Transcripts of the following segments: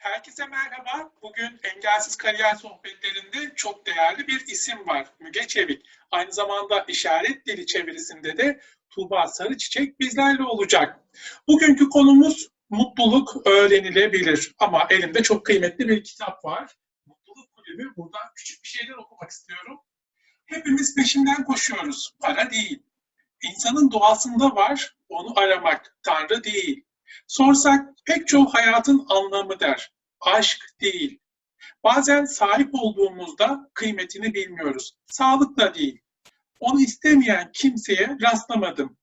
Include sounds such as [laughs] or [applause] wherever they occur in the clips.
Herkese merhaba. Bugün Engelsiz Kariyer Sohbetlerinde çok değerli bir isim var. Müge Çevik. Aynı zamanda işaret dili çevirisinde de Tuğba Sarıçiçek bizlerle olacak. Bugünkü konumuz mutluluk öğrenilebilir. Ama elimde çok kıymetli bir kitap var. Mutluluk Kulübü. Buradan küçük bir şeyler okumak istiyorum. Hepimiz peşinden koşuyoruz. Para değil. İnsanın doğasında var, onu aramak. Tanrı değil. Sorsak pek çok hayatın anlamı der. Aşk değil. Bazen sahip olduğumuzda kıymetini bilmiyoruz. Sağlık da değil. Onu istemeyen kimseye rastlamadım.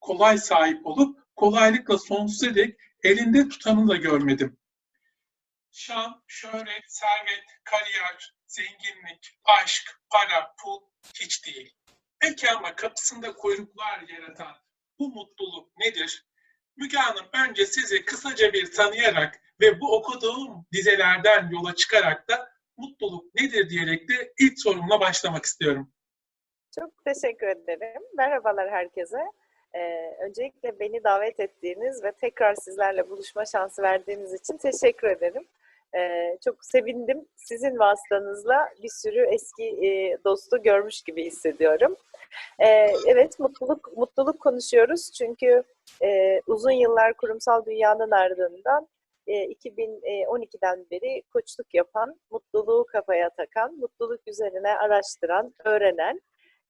Kolay sahip olup kolaylıkla sonsuza dek elinde tutanı da görmedim. Şan, şöhret, servet, kariyer, zenginlik, aşk, para, pul hiç değil. Peki ama kapısında kuyruklar yaratan bu mutluluk nedir? Müge Hanım önce sizi kısaca bir tanıyarak ve bu okuduğum dizelerden yola çıkarak da mutluluk nedir diyerek de ilk sorumla başlamak istiyorum. Çok teşekkür ederim. Merhabalar herkese. Ee, öncelikle beni davet ettiğiniz ve tekrar sizlerle buluşma şansı verdiğiniz için teşekkür ederim. Ee, çok sevindim. Sizin vasıtanızla bir sürü eski e, dostu görmüş gibi hissediyorum. Ee, evet, mutluluk mutluluk konuşuyoruz çünkü e, uzun yıllar kurumsal dünyanın ardından e, 2012'den beri koçluk yapan, mutluluğu kafaya takan, mutluluk üzerine araştıran, öğrenen,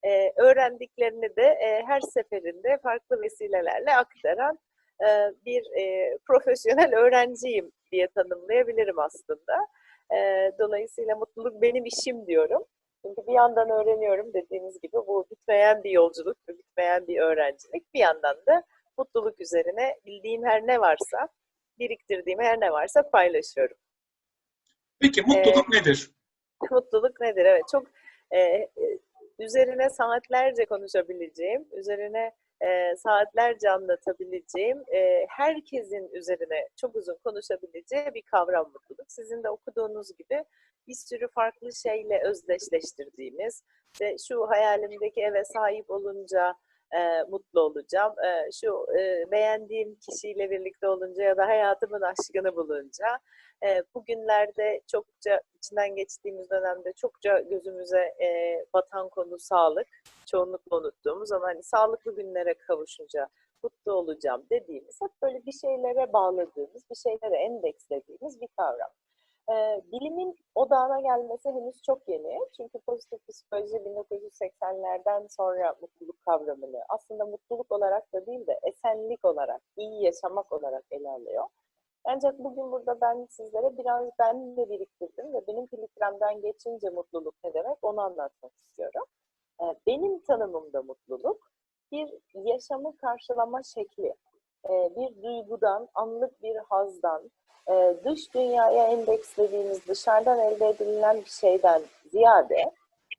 e, öğrendiklerini de e, her seferinde farklı vesilelerle aktaran e, bir e, profesyonel öğrenciyim diye tanımlayabilirim aslında. E, dolayısıyla mutluluk benim işim diyorum. Çünkü bir yandan öğreniyorum dediğiniz gibi bu bitmeyen bir yolculuk, bitmeyen bir öğrencilik. Bir yandan da mutluluk üzerine bildiğim her ne varsa, biriktirdiğim her ne varsa paylaşıyorum. Peki mutluluk ee, nedir? [laughs] Mutluluk nedir? Evet çok e, üzerine saatlerce konuşabileceğim, üzerine e, saatlerce anlatabileceğim, e, herkesin üzerine çok uzun konuşabileceği bir kavram mutluluk. Sizin de okuduğunuz gibi bir sürü farklı şeyle özdeşleştirdiğimiz, işte şu hayalimdeki eve sahip olunca e, mutlu olacağım, e, şu e, beğendiğim kişiyle birlikte olunca ya da hayatımın aşkını bulunca, e, bugünlerde çokça içinden geçtiğimiz dönemde çokça gözümüze e, batan konu sağlık, çoğunlukla unuttuğumuz ama hani sağlıklı günlere kavuşunca mutlu olacağım dediğimiz, hep böyle bir şeylere bağladığımız, bir şeylere endekslediğimiz bir kavram. Ee, bilimin odağına gelmesi henüz çok yeni. Çünkü pozitif psikoloji 1980'lerden sonra mutluluk kavramını aslında mutluluk olarak da değil de esenlik olarak, iyi yaşamak olarak ele alıyor. Ancak bugün burada ben sizlere biraz ben de biriktirdim ve benim filtremden geçince mutluluk ne demek onu anlatmak istiyorum. Ee, benim tanımımda mutluluk bir yaşamı karşılama şekli, ee, bir duygudan, anlık bir hazdan, e, dış dünyaya endekslediğimiz, dışarıdan elde edilen bir şeyden ziyade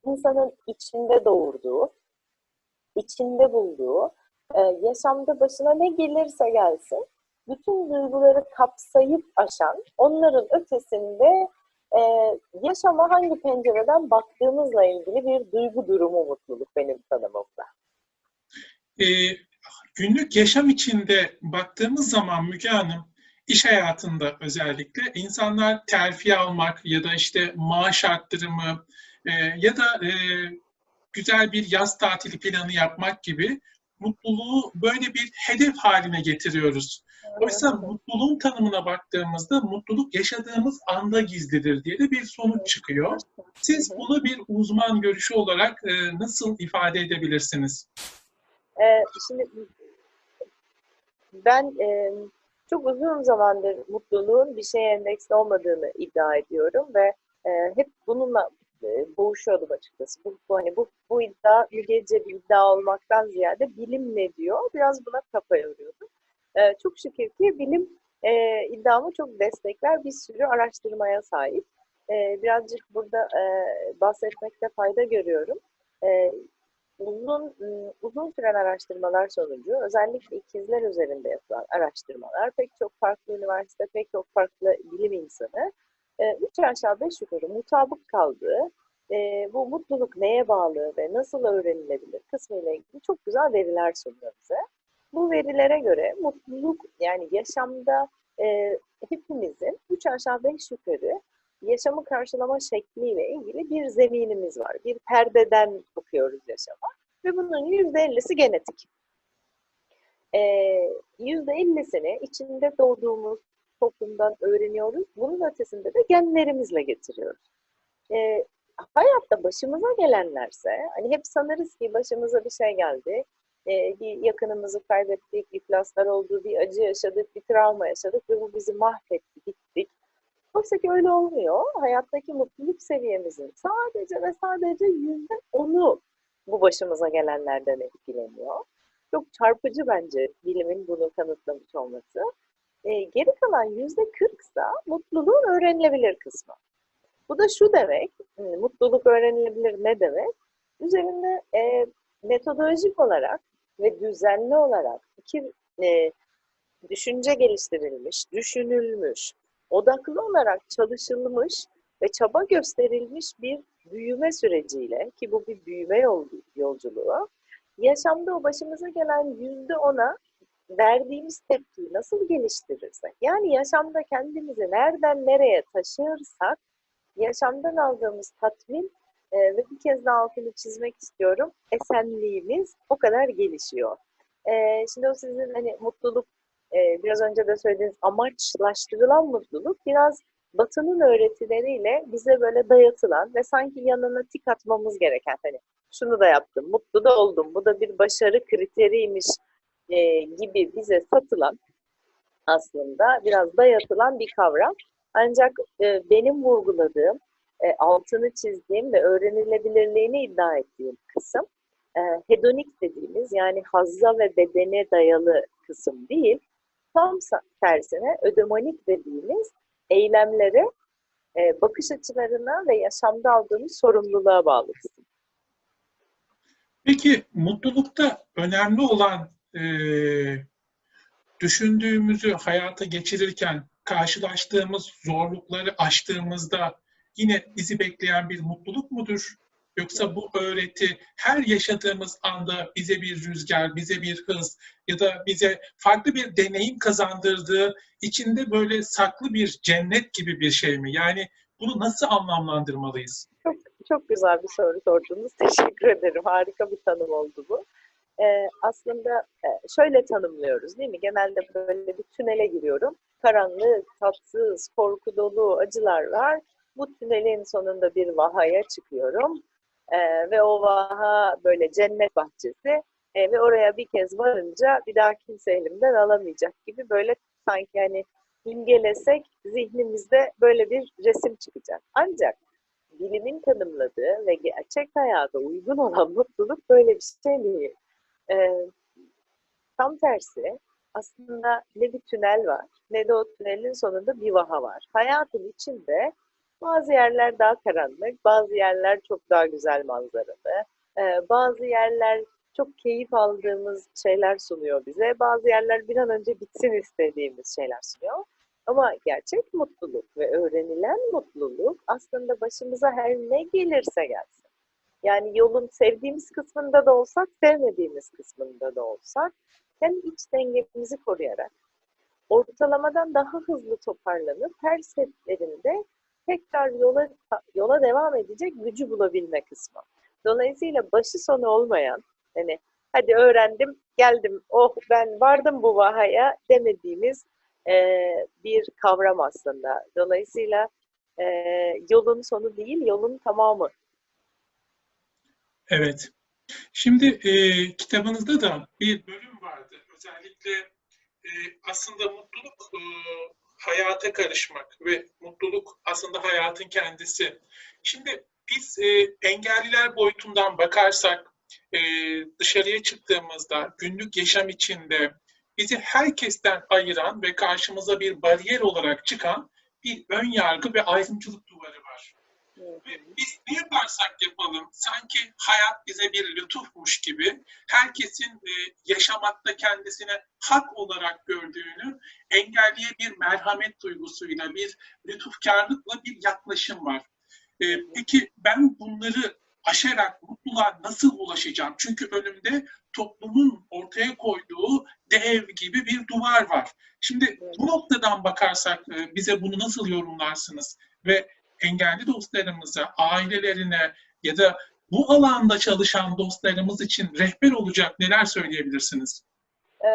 insanın içinde doğurduğu, içinde bulduğu, e, yaşamda başına ne gelirse gelsin, bütün duyguları kapsayıp aşan, onların ötesinde e, yaşama hangi pencereden baktığımızla ilgili bir duygu durumu mutluluk benim tanımımda. E, günlük yaşam içinde baktığımız zaman Müge Hanım, iş hayatında özellikle insanlar terfi almak ya da işte maaş arttırımı e, ya da e, güzel bir yaz tatili planı yapmak gibi mutluluğu böyle bir hedef haline getiriyoruz. Oysa mutluluğun tanımına baktığımızda mutluluk yaşadığımız anda gizlidir diye de bir sonuç çıkıyor. Siz bunu bir uzman görüşü olarak e, nasıl ifade edebilirsiniz? Ee, şimdi ben e, çok uzun zamandır mutluluğun bir şeye endeksli olmadığını iddia ediyorum ve e, hep bununla e, boğuşuyordum açıkçası. Bu, bu hani bu bu iddia bilgece bir iddia olmaktan ziyade bilim ne diyor? Biraz buna kafa yoruyordum. E, çok şükür ki bilim e, iddiamı çok destekler bir sürü araştırmaya sahip. E, birazcık burada e, bahsetmekte fayda görüyorum. E, uzun uzun süren araştırmalar sonucu özellikle ikizler üzerinde yapılan araştırmalar pek çok farklı üniversite, pek çok farklı bilim insanı üç aşağı beş yukarı mutabık kaldığı bu mutluluk neye bağlı ve nasıl öğrenilebilir kısmı ile ilgili çok güzel veriler sunuyor bize. Bu verilere göre mutluluk yani yaşamda hepimizin üç aşağı beş yukarı yaşamı karşılama şekliyle ilgili bir zeminimiz var. Bir perdeden bakıyoruz yaşama ve bunun yüzde ellisi genetik. E, Yüzde ellisini içinde doğduğumuz toplumdan öğreniyoruz. Bunun ötesinde de genlerimizle getiriyoruz. E, hayatta başımıza gelenlerse, hani hep sanırız ki başımıza bir şey geldi, e, bir yakınımızı kaybettik, iflaslar oldu, bir acı yaşadık, bir travma yaşadık ve bu bizi mahvetti, bittik. Oysa ki öyle olmuyor. Hayattaki mutluluk seviyemizin sadece ve sadece yüzde onu bu başımıza gelenlerden etkileniyor. Çok çarpıcı bence bilimin bunu kanıtlamış olması. E, geri kalan yüzde kırksa mutluluğun öğrenilebilir kısmı. Bu da şu demek, e, mutluluk öğrenilebilir ne demek? Üzerinde e, metodolojik olarak ve düzenli olarak iki e, düşünce geliştirilmiş, düşünülmüş, odaklı olarak çalışılmış ve çaba gösterilmiş bir büyüme süreciyle ki bu bir büyüme yol, yolculuğu yaşamda o başımıza gelen yüzde ona verdiğimiz tepkiyi nasıl geliştirirsek yani yaşamda kendimizi nereden nereye taşırsak yaşamdan aldığımız tatmin e, ve bir kez daha altını çizmek istiyorum esenliğimiz o kadar gelişiyor. E, şimdi o sizin hani mutluluk e, biraz önce de söylediğiniz amaçlaştırılan mutluluk biraz Batı'nın öğretileriyle bize böyle dayatılan ve sanki yanına tik atmamız gereken hani şunu da yaptım, mutlu da oldum, bu da bir başarı kriteriymiş e, gibi bize satılan aslında biraz dayatılan bir kavram. Ancak e, benim vurguladığım, e, altını çizdiğim ve öğrenilebilirliğini iddia ettiğim kısım e, hedonik dediğimiz yani hazza ve bedene dayalı kısım değil, tam tersine ödemonik dediğimiz eylemlere, e, bakış açılarına ve yaşamda aldığımız sorumluluğa bağlı. Peki mutlulukta önemli olan e, düşündüğümüzü hayata geçirirken karşılaştığımız zorlukları aştığımızda yine bizi bekleyen bir mutluluk mudur? Yoksa bu öğreti her yaşadığımız anda bize bir rüzgar, bize bir hız ya da bize farklı bir deneyim kazandırdığı içinde böyle saklı bir cennet gibi bir şey mi? Yani bunu nasıl anlamlandırmalıyız? Çok, çok güzel bir soru sordunuz. [laughs] Teşekkür ederim. Harika bir tanım oldu bu. Ee, aslında şöyle tanımlıyoruz değil mi? Genelde böyle bir tünele giriyorum. Karanlık, tatsız, korku dolu acılar var. Bu tünelin sonunda bir vahaya çıkıyorum. Ee, ve o vaha böyle cennet bahçesi. Ee, ve oraya bir kez varınca bir daha kimse elimden alamayacak gibi böyle sanki hani imgelesek zihnimizde böyle bir resim çıkacak. Ancak bilimin tanımladığı ve gerçek hayata uygun olan mutluluk böyle bir şey değil. Ee, tam tersi aslında ne bir tünel var ne de o tünelin sonunda bir vaha var. Hayatın içinde bazı yerler daha karanlık, bazı yerler çok daha güzel manzaralı, ee, bazı yerler çok keyif aldığımız şeyler sunuyor bize, bazı yerler bir an önce bitsin istediğimiz şeyler sunuyor. Ama gerçek mutluluk ve öğrenilen mutluluk aslında başımıza her ne gelirse gelsin. Yani yolun sevdiğimiz kısmında da olsak, sevmediğimiz kısmında da olsak, hem iç dengemizi koruyarak, ortalamadan daha hızlı toparlanıp her seferinde tekrar yola yola devam edecek gücü bulabilme kısmı. Dolayısıyla başı sonu olmayan, hani hadi öğrendim, geldim, oh ben vardım bu vahaya demediğimiz e, bir kavram aslında. Dolayısıyla e, yolun sonu değil, yolun tamamı. Evet. Şimdi e, kitabınızda da bir bölüm vardı. Özellikle e, aslında mutluluk e, hayata karışmak ve mutluluk aslında hayatın kendisi. Şimdi biz e, engelliler boyutundan bakarsak e, dışarıya çıktığımızda günlük yaşam içinde bizi herkesten ayıran ve karşımıza bir bariyer olarak çıkan bir ön yargı ve ayrımcılık duvarı var. Ve biz ne yaparsak yapalım sanki hayat bize bir lütufmuş gibi herkesin e, yaşamakta kendisine hak olarak gördüğünü engelliye bir merhamet duygusuyla, bir lütufkarlıkla bir yaklaşım var. E, peki ben bunları aşarak mutluluğa nasıl ulaşacağım? Çünkü önümde toplumun ortaya koyduğu dev gibi bir duvar var. Şimdi bu noktadan bakarsak e, bize bunu nasıl yorumlarsınız ve engelli dostlarımıza, ailelerine ya da bu alanda çalışan dostlarımız için rehber olacak neler söyleyebilirsiniz? Ee,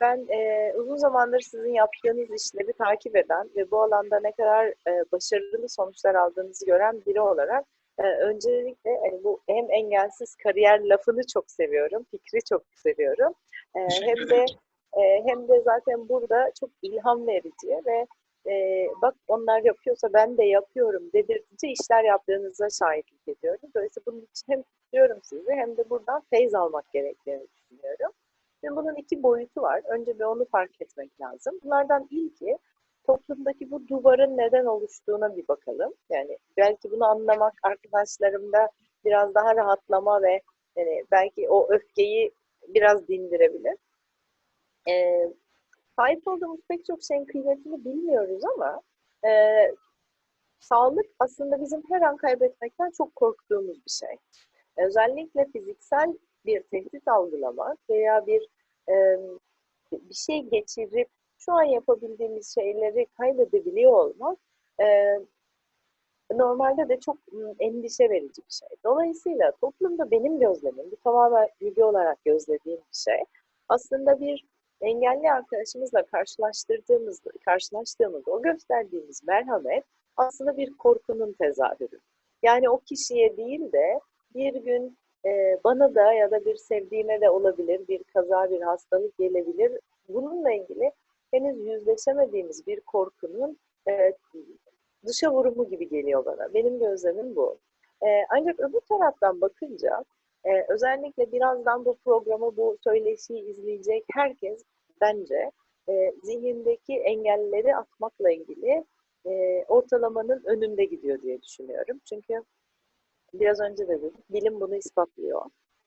Ben e, uzun zamandır sizin yaptığınız işleri takip eden ve bu alanda ne kadar e, başarılı sonuçlar aldığınızı gören biri olarak e, öncelikle hani bu hem engelsiz kariyer lafını çok seviyorum, fikri çok seviyorum. E, hem de e, hem de zaten burada çok ilham verici ve e, bak onlar yapıyorsa ben de yapıyorum dedirtici işler yaptığınıza şahitlik ediyorum. Dolayısıyla bunun için hem kutluyorum sizi hem de buradan feyz almak gerektiğini düşünüyorum. Şimdi bunun iki boyutu var. Önce bir onu fark etmek lazım. Bunlardan ilki toplumdaki bu duvarın neden oluştuğuna bir bakalım. Yani belki bunu anlamak arkadaşlarımda biraz daha rahatlama ve yani belki o öfkeyi biraz dindirebilir. Ee, sahip olduğumuz pek çok şeyin kıymetini bilmiyoruz ama e, sağlık aslında bizim her an kaybetmekten çok korktuğumuz bir şey. Özellikle fiziksel bir tehdit algılamak veya bir e, bir şey geçirip şu an yapabildiğimiz şeyleri kaybedebiliyor olmak e, normalde de çok m, endişe verici bir şey. Dolayısıyla toplumda benim gözlemim, bu tamamen bilgi olarak gözlediğim bir şey. Aslında bir engelli arkadaşımızla karşılaştırdığımızda, karşılaştığımızda o gösterdiğimiz merhamet aslında bir korkunun tezahürü. Yani o kişiye değil de bir gün e, bana da ya da bir sevdiğime de olabilir, bir kaza, bir hastalık gelebilir. Bununla ilgili henüz yüzleşemediğimiz bir korkunun e, dışa vurumu gibi geliyor bana. Benim gözlemim bu. E, ancak öbür taraftan bakınca e, özellikle birazdan bu programı, bu söyleşiyi izleyecek herkes bence e, zihnindeki engelleri atmakla ilgili e, ortalamanın önünde gidiyor diye düşünüyorum. Çünkü biraz önce de dedik, bilim bunu ispatlıyor.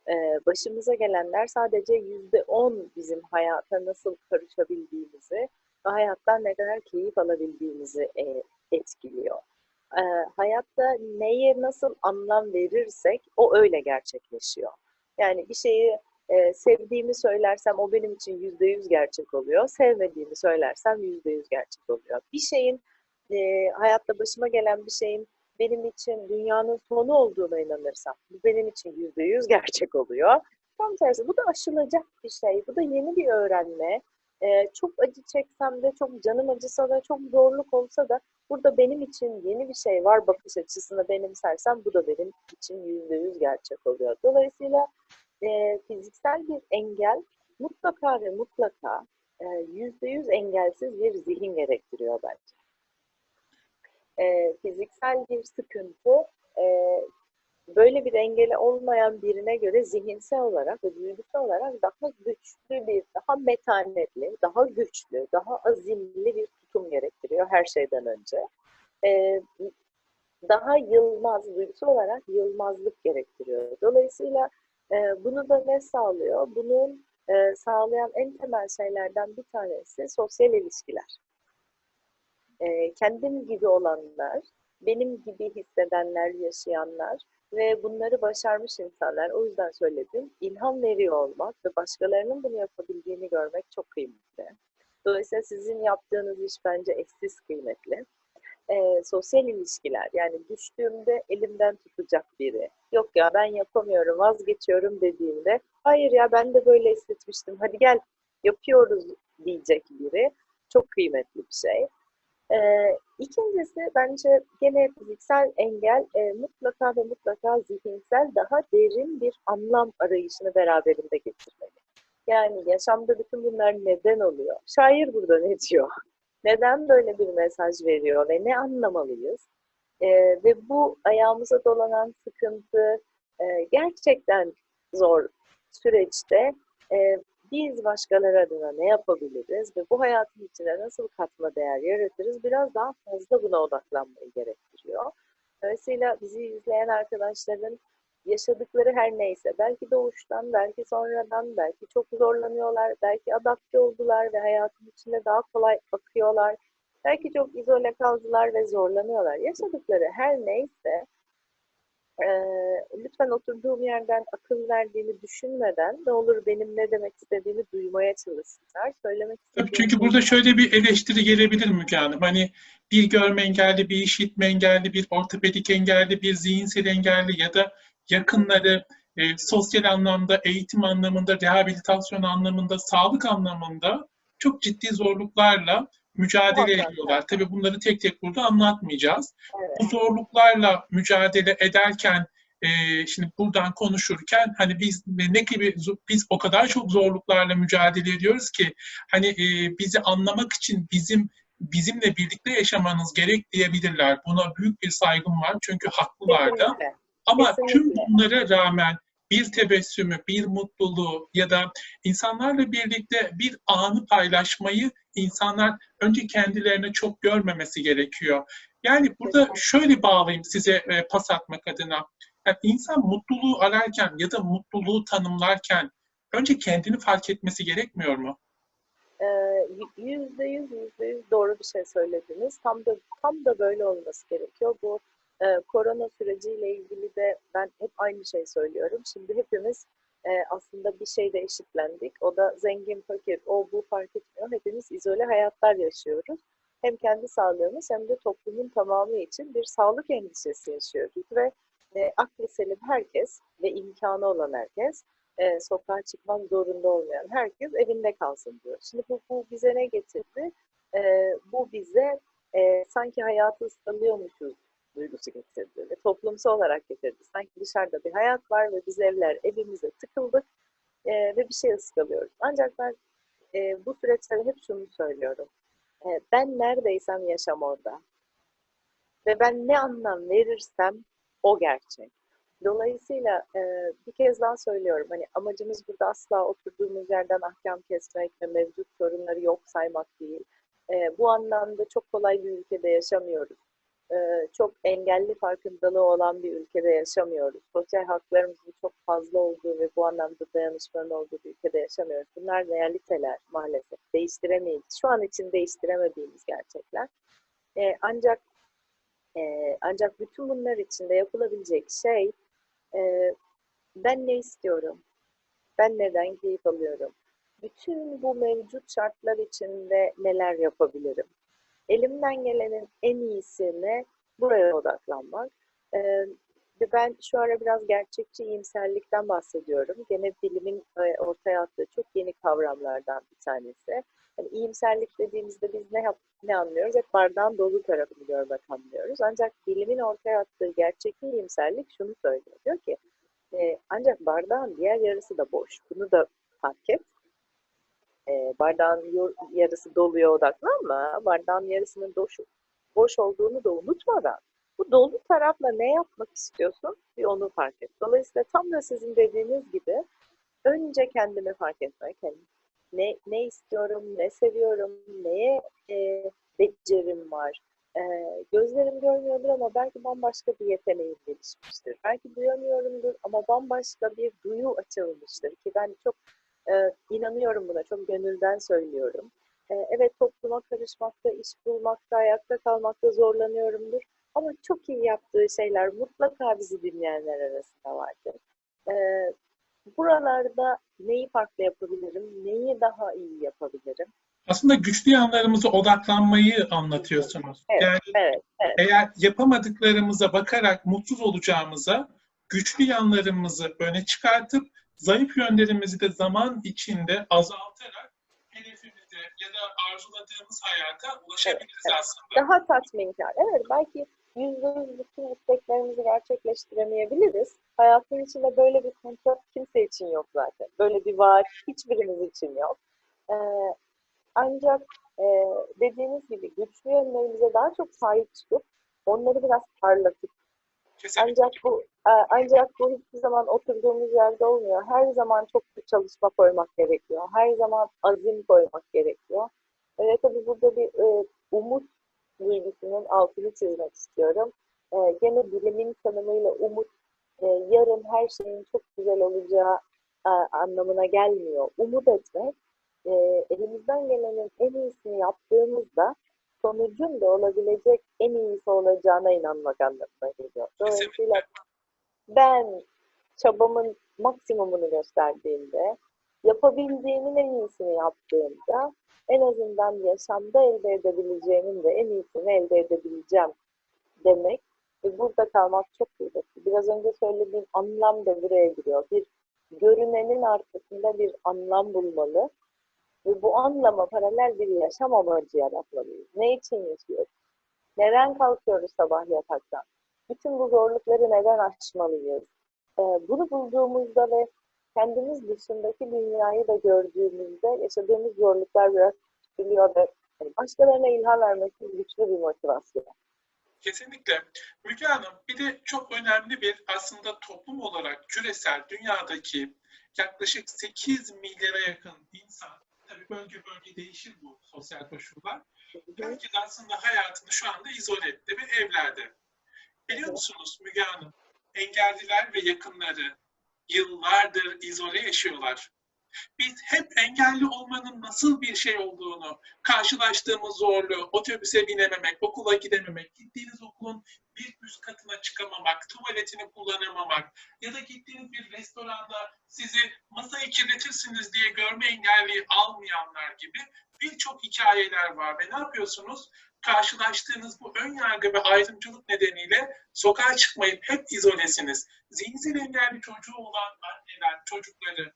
Ee, başımıza gelenler sadece yüzde on bizim hayata nasıl karışabildiğimizi ve hayattan ne kadar keyif alabildiğimizi e, etkiliyor. Ee, hayatta neye nasıl anlam verirsek o öyle gerçekleşiyor. Yani bir şeyi e, sevdiğimi söylersem o benim için yüzde yüz gerçek oluyor. Sevmediğimi söylersem yüzde yüz gerçek oluyor. Bir şeyin e, hayatta başıma gelen bir şeyin benim için dünyanın sonu olduğuna inanırsam bu benim için yüzde yüz gerçek oluyor. Tam tersi bu da aşılacak bir şey. Bu da yeni bir öğrenme. Ee, çok acı çeksem de, çok canım acısa da, çok zorluk olsa da burada benim için yeni bir şey var bakış açısını benimsersem bu da benim için yüzde yüz gerçek oluyor. Dolayısıyla e, fiziksel bir engel mutlaka ve mutlaka e, yüzde yüz engelsiz bir zihin gerektiriyor bence e, fiziksel bir sıkıntı e, böyle bir engeli olmayan birine göre zihinsel olarak ve duygusal olarak daha güçlü bir, daha metanetli, daha güçlü, daha azimli bir tutum gerektiriyor her şeyden önce. E, daha yılmaz, duygusal olarak yılmazlık gerektiriyor. Dolayısıyla e, bunu da ne sağlıyor? Bunun e, sağlayan en temel şeylerden bir tanesi sosyal ilişkiler e, kendim gibi olanlar, benim gibi hissedenler, yaşayanlar ve bunları başarmış insanlar. O yüzden söyledim. İlham veriyor olmak ve başkalarının bunu yapabildiğini görmek çok kıymetli. Dolayısıyla sizin yaptığınız iş bence eşsiz kıymetli. E, sosyal ilişkiler yani düştüğümde elimden tutacak biri. Yok ya ben yapamıyorum vazgeçiyorum dediğimde hayır ya ben de böyle hissetmiştim hadi gel yapıyoruz diyecek biri. Çok kıymetli bir şey. Ee, ikincisi bence gene fiziksel engel e, mutlaka ve mutlaka zihinsel daha derin bir anlam arayışını beraberinde getirmeli. Yani yaşamda bütün bunlar neden oluyor? Şair burada ne diyor? Neden böyle bir mesaj veriyor ve ne anlamalıyız? Ee, ve bu ayağımıza dolanan sıkıntı e, gerçekten zor süreçte e, biz başkaları adına ne yapabiliriz ve bu hayatın içine nasıl katma değer yaratırız biraz daha fazla buna odaklanmayı gerektiriyor. Dolayısıyla bizi izleyen arkadaşların yaşadıkları her neyse, belki doğuştan, belki sonradan, belki çok zorlanıyorlar, belki adapte oldular ve hayatın içinde daha kolay akıyorlar, belki çok izole kaldılar ve zorlanıyorlar. Yaşadıkları her neyse e, lütfen oturduğum yerden akıl verdiğini düşünmeden ne olur benim ne demek istediğimi duymaya çalışsınlar. Söylemek Tabii çünkü burada şöyle bir eleştiri gelebilir Müge Hanım. Hani bir görme engelli, bir işitme engelli, bir ortopedik engelli, bir zihinsel engelli ya da yakınları e, sosyal anlamda, eğitim anlamında, rehabilitasyon anlamında, sağlık anlamında çok ciddi zorluklarla mücadele Muhakkak. ediyorlar. Tabii bunları tek tek burada anlatmayacağız. Evet. Bu zorluklarla mücadele ederken e, şimdi buradan konuşurken hani biz ne gibi biz o kadar çok zorluklarla mücadele ediyoruz ki hani e, bizi anlamak için bizim bizimle birlikte yaşamanız gerek diyebilirler. Buna büyük bir saygım var çünkü haklılar da. Kesinlikle. Ama tüm Kesinlikle. bunlara rağmen bir tebessümü, bir mutluluğu ya da insanlarla birlikte bir anı paylaşmayı insanlar önce kendilerine çok görmemesi gerekiyor. Yani burada şöyle bağlayayım size e, pas atmak adına. Yani insan mutluluğu ararken ya da mutluluğu tanımlarken önce kendini fark etmesi gerekmiyor mu? Ee, yüzde yüz yüzde yüz doğru bir şey söylediniz. Tam da tam da böyle olması gerekiyor. Bu e, korona süreciyle ilgili de ben hep aynı şeyi söylüyorum. Şimdi hepimiz e, aslında bir şeyde eşitlendik. O da zengin, fakir, o bu fark etmiyor. Hepimiz izole hayatlar yaşıyoruz. Hem kendi sağlığımız hem de toplumun tamamı için bir sağlık endişesi yaşıyoruz ve e, aklı selim herkes ve imkanı olan herkes e, sokağa çıkmak zorunda olmayan herkes evinde kalsın diyor. Şimdi bu, bu bize ne getirdi? E, bu bize e, sanki hayatı ıskalıyormuşuz duygusu getirdi ve toplumsal olarak getirdi. Sanki dışarıda bir hayat var ve biz evler evimize tıkıldık e, ve bir şey ıskalıyoruz. Ancak ben e, bu süreçte hep şunu söylüyorum. E, ben neredeysem yaşam orada. Ve ben ne anlam verirsem o gerçek. Dolayısıyla e, bir kez daha söylüyorum hani amacımız burada asla oturduğumuz yerden ahkam kesmek ve mevcut sorunları yok saymak değil. E, bu anlamda çok kolay bir ülkede yaşamıyoruz. E, çok engelli farkındalığı olan bir ülkede yaşamıyoruz. Sosyal haklarımızın çok fazla olduğu ve bu anlamda dayanışmanın olduğu bir ülkede yaşamıyoruz. Bunlar realiteler maalesef. Değiştiremeyiz. Şu an için değiştiremediğimiz gerçekler. E, ancak e, ancak bütün bunlar içinde yapılabilecek şey e, ben ne istiyorum? Ben neden keyif alıyorum? Bütün bu mevcut şartlar içinde neler yapabilirim? Elimden gelenin en iyisine buraya odaklanmak. E, ve ben şu ara biraz gerçekçi iyimserlikten bahsediyorum. Gene bilimin e, ortaya attığı çok yeni kavramlardan bir tanesi. Yani iyimserlik dediğimizde biz ne yap, ne anlıyoruz? Hep bardağın dolu tarafını görmek anlıyoruz. Ancak bilimin ortaya attığı gerçekçi iyimserlik şunu söylüyor. Diyor ki e, ancak bardağın diğer yarısı da boş. Bunu da fark et. E, bardağın yarısı doluya odaklanma. Bardağın yarısının boş, boş olduğunu da unutmadan bu dolu tarafla ne yapmak istiyorsun bir onu fark et. Dolayısıyla tam da sizin dediğiniz gibi önce kendimi fark etmek. Yani ne, ne istiyorum, ne seviyorum, neye e, becerim var. E, gözlerim görmüyordur ama belki bambaşka bir yeteneğim gelişmiştir. Belki duyamıyorumdur ama bambaşka bir duyu açılmıştır ki ben çok e, inanıyorum buna, çok gönülden söylüyorum. E, evet topluma karışmakta, iş bulmakta, ayakta kalmakta zorlanıyorumdur. Ama çok iyi yaptığı şeyler mutlaka bizi dinleyenler arasında vardır. E, buralarda neyi farklı yapabilirim, neyi daha iyi yapabilirim? Aslında güçlü yanlarımıza odaklanmayı anlatıyorsunuz. Evet, Yani Evet, evet. eğer yapamadıklarımıza bakarak mutsuz olacağımıza güçlü yanlarımızı öne çıkartıp zayıf yönlerimizi de zaman içinde azaltarak hedefimize ya da arzuladığımız hayata ulaşabiliriz Evet, aslında. Daha tatminkar. Evet, belki yüzde yüz bütün isteklerimizi gerçekleştiremeyebiliriz. Hayatın içinde böyle bir kontrol kimse için yok zaten. Böyle bir vaat hiçbirimiz için yok. Ee, ancak e, dediğiniz gibi güçlü yönlerimize daha çok sahip çıkıp onları biraz parlatıp Ancak bu ancak bu hiçbir zaman oturduğumuz yerde olmuyor. Her zaman çok bir çalışma koymak gerekiyor. Her zaman azim koymak gerekiyor. Ve tabii burada bir e, umut duygusunun altını çizmek istiyorum. E, gene bilimin tanımıyla umut e, yarın her şeyin çok güzel olacağı e, anlamına gelmiyor. Umut etmek e, elimizden gelenin en iyisini yaptığımızda sonucun da olabilecek en iyisi olacağına inanmak anlamına geliyor. Dolayısıyla ben çabamın maksimumunu gösterdiğimde, yapabildiğimin en iyisini yaptığımda, en azından yaşamda elde edebileceğimin de en iyisini elde edebileceğim demek ve burada kalmak çok kıymetli. Biraz önce söylediğim anlam da buraya giriyor. Bir görünenin arkasında bir anlam bulmalı ve bu anlama paralel bir yaşam amacı yaratmalıyız. Ne için yaşıyoruz? Neden kalkıyoruz sabah yataktan? Bütün bu zorlukları neden aşmalıyız? Ee, bunu bulduğumuzda ve kendimiz dışındaki dünyayı da gördüğümüzde yaşadığımız zorluklar biraz küçülüyor ve hani başkalarına ilham vermesi güçlü bir motivasyon. Kesinlikle. Müge Hanım bir de çok önemli bir aslında toplum olarak küresel dünyadaki yaklaşık 8 milyara yakın insan, tabii bölge bölge değişir bu sosyal koşullar. Herkes aslında hayatını şu anda izole etti ve evlerde. Biliyor musunuz Müge Hanım, engelliler ve yakınları yıllardır izole yaşıyorlar. Biz hep engelli olmanın nasıl bir şey olduğunu, karşılaştığımız zorluğu, otobüse binememek, okula gidememek, gittiğiniz okulun bir üst katına çıkamamak, tuvaletini kullanamamak ya da gittiğiniz bir restoranda sizi masayı kirletirsiniz diye görme engelliği almayanlar gibi birçok hikayeler var ve ne yapıyorsunuz? Karşılaştığınız bu ön yargı ve ayrımcılık nedeniyle sokağa çıkmayıp hep izolesiniz. Zihinsel engelli çocuğu olan anneler, çocukları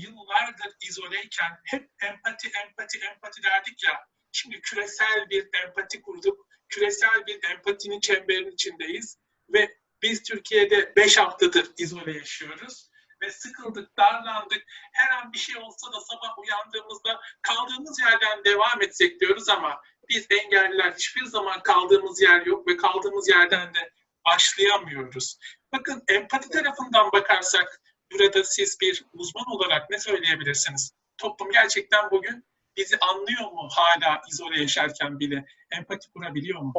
yıllardır izoleyken hep empati, empati, empati derdik ya. Şimdi küresel bir empati kurduk. Küresel bir empatinin çemberinin içindeyiz. Ve biz Türkiye'de 5 haftadır izole yaşıyoruz. Ve sıkıldık, darlandık. Her an bir şey olsa da sabah uyandığımızda kaldığımız yerden devam etsek diyoruz ama biz engelliler hiçbir zaman kaldığımız yer yok ve kaldığımız yerden de başlayamıyoruz. Bakın empati tarafından bakarsak burada siz bir uzman olarak ne söyleyebilirsiniz? Toplum gerçekten bugün bizi anlıyor mu hala izole yaşarken bile? Empati kurabiliyor mu?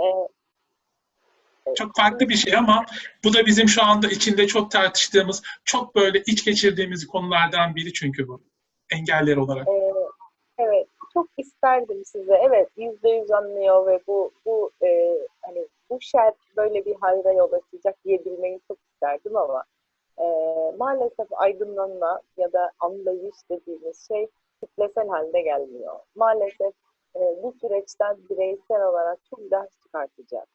Çok farklı bir şey ama bu da bizim şu anda içinde çok tartıştığımız, çok böyle iç geçirdiğimiz konulardan biri çünkü bu. Engeller olarak. Ee, evet, çok isterdim size. Evet, yüzde yüz anlıyor ve bu bu e, hani bu şer böyle bir hayra yol açacak diyebilmeyi çok isterdim ama e, maalesef aydınlanma ya da anlayış dediğimiz şey kitlesel halde gelmiyor. Maalesef e, bu süreçten bireysel olarak çok ders çıkartacak.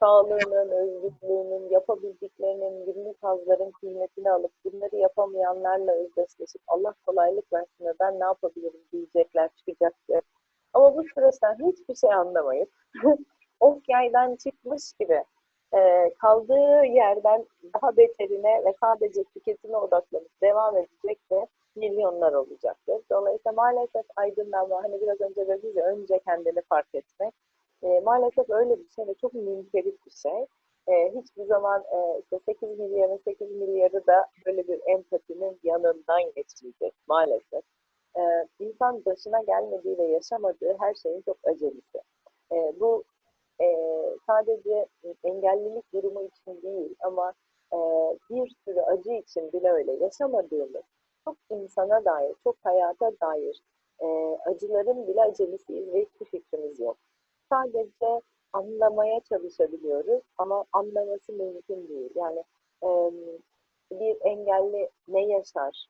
Sağlığının, özgürlüğünün, yapabildiklerinin, günlük hazların kıymetini alıp bunları yapamayanlarla özdeşleşip Allah kolaylık versin ve ben ne yapabilirim diyecekler çıkacaktır. Ama bu süreçten hiçbir şey anlamayıp [laughs] ok yaydan çıkmış gibi e, kaldığı yerden daha beterine ve sadece tüketime odaklanıp devam edecek de milyonlar olacaktır. Dolayısıyla maalesef aydınlanma, hani biraz önce dediniz ya önce kendini fark etmek. E, maalesef öyle bir şey ve çok münferit bir şey. E, hiçbir zaman e, işte 8 milyarın 8 milyarı da böyle bir empatinin yanından geçmeyecek maalesef. E, insan başına gelmediği ve yaşamadığı her şeyin çok acelesi. E, bu e, sadece engellilik durumu için değil ama e, bir sürü acı için bile öyle yaşamadığımız çok insana dair, çok hayata dair e, acıların bile acelesiyiz ve hiçbir fikrimiz yok. Sadece anlamaya çalışabiliyoruz ama anlaması mümkün değil. Yani e, bir engelli ne yaşar,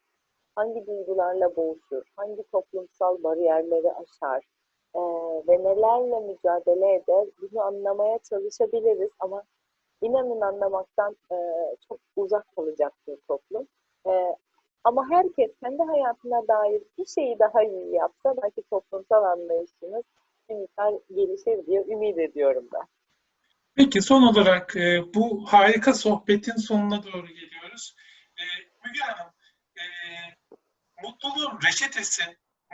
hangi duygularla boğuşur, hangi toplumsal bariyerleri aşar e, ve nelerle mücadele eder bunu anlamaya çalışabiliriz ama inanın anlamaktan e, çok uzak kalacak bir toplum. E, ama herkes kendi hayatına dair bir şeyi daha iyi yapsa belki toplumsal anlayışımız bir miktar gelişir diye ümit ediyorum ben. Peki son olarak e, bu harika sohbetin sonuna doğru geliyoruz. E, Müge Hanım, e, mutluluğun reçetesi,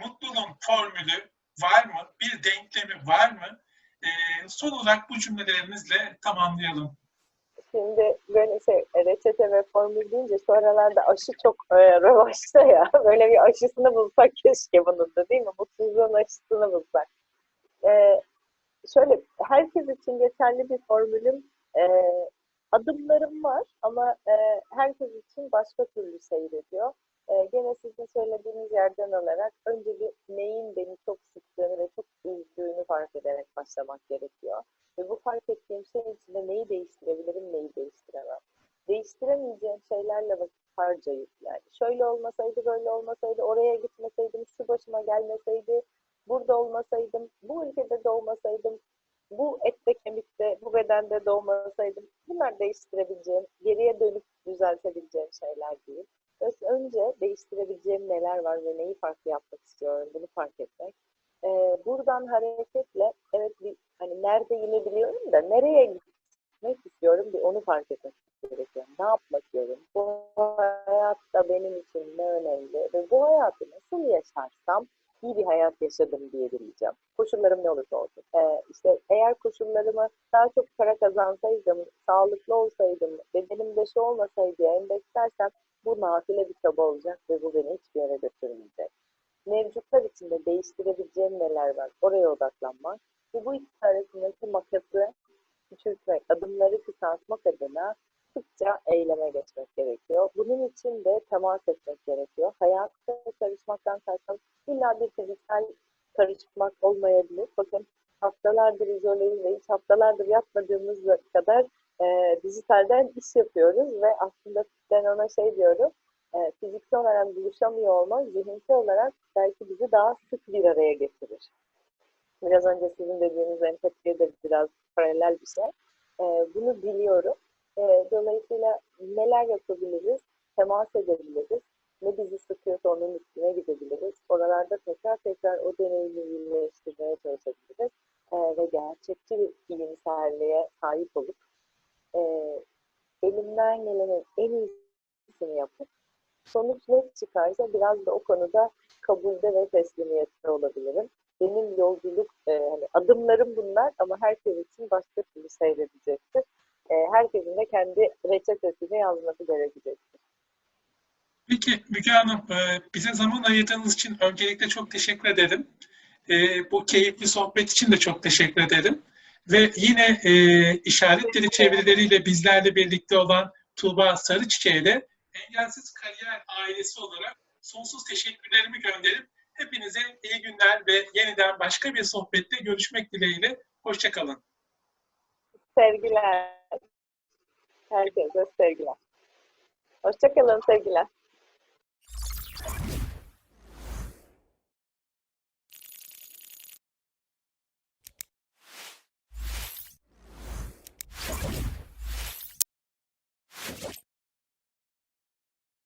mutluluğun formülü var mı? Bir denklemi var mı? E, son olarak bu cümlelerinizle tamamlayalım. Şimdi böyle şey reçete ve formül deyince şu aralarda aşı çok e, revaçta ya. [laughs] Böyle bir aşısını bulsak keşke bunun da değil mi? Mutsuzluğun aşısını bulsak. E, şöyle herkes için geçerli bir formülüm e, adımlarım var ama e, herkes için başka türlü seyrediyor. E, gene sizin söylediğiniz yerden alarak önce bir neyin beni çok sıktığını ve çok üzdüğünü fark ederek başlamak gerekiyor. Ve bu fark ettiğim şey içinde neyi değiştirebilirim, neyi değiştiremem. değiştiremeyeceğim şeylerle vakit harcayıp yani şöyle olmasaydı böyle olmasaydı oraya gitmeseydim şu başıma gelmeseydi burada olmasaydım bu ülkede doğmasaydım bu ette kemikte bu bedende doğmasaydım bunlar değiştirebileceğim geriye dönüp düzeltebileceğim şeyler değil. Öz- Önce değiştirebileceğim neler var ve neyi farklı yapmak istiyorum bunu fark etmek. Ee, buradan hareketle evet bir hani nerede yine biliyorum da nereye gitmek istiyorum bir onu fark etmek gerekiyor. Ne yapmak istiyorum? Bu hayatta benim için ne önemli ve bu hayatı nasıl yaşarsam iyi bir hayat yaşadım diyebileceğim. Koşullarım ne olursa olsun. Ee, işte eğer koşullarımı daha çok para kazansaydım, sağlıklı olsaydım, bedenim de şu olmasaydı endekslersem bu nafile bir çaba olacak ve bu beni hiçbir yere götürmeyecek. Mevcutlar içinde değiştirebileceğim neler var? Oraya odaklanmak ve bu ikisi arasındaki makası küçültmek, adımları kısaltmak adına sıkça eyleme geçmek gerekiyor. Bunun için de temas etmek gerekiyor. Hayatta karışmaktan kastım illa bir fiziksel karışmak olmayabilir. Bakın haftalardır izoleyiz ve hiç haftalardır yapmadığımız kadar e, dijitalden iş yapıyoruz ve aslında ben ona şey diyorum, e, fiziksel olarak buluşamıyor olmak zihinsel olarak belki bizi daha sık bir araya getirir. Biraz önce sizin dediğiniz empatiye de biraz paralel bir şey. E, bunu biliyorum. E, dolayısıyla neler yapabiliriz? Temas edebiliriz. Ne bizi sıkıyorsa onun üstüne gidebiliriz. Oralarda tekrar tekrar o deneyimi iyileştirmeye çalışabiliriz. E, ve gerçekçi bir iyimserliğe sahip olup e, elimden gelenin en iyisini yapıp sonuç ne çıkarsa biraz da o konuda kabulde ve teslimiyette olabilirim. Benim yolculuk, e, hani adımlarım bunlar ama herkes için başka türlü seyredecektir. E, herkesin de kendi reçetesini yazması gerekecektir. Peki Müge Hanım, e, bize zaman ayırdığınız için öncelikle çok teşekkür ederim. E, Bu keyifli sohbet için de çok teşekkür ederim. Ve yine e, işaret dili çevirileriyle bizlerle birlikte olan Tuğba Sarıçiçek'e de Engelsiz Kariyer ailesi olarak sonsuz teşekkürlerimi gönderip hepinize iyi günler ve yeniden başka bir sohbette görüşmek dileğiyle. Hoşçakalın. Sevgiler. Herkese sevgiler. Hoşçakalın sevgiler.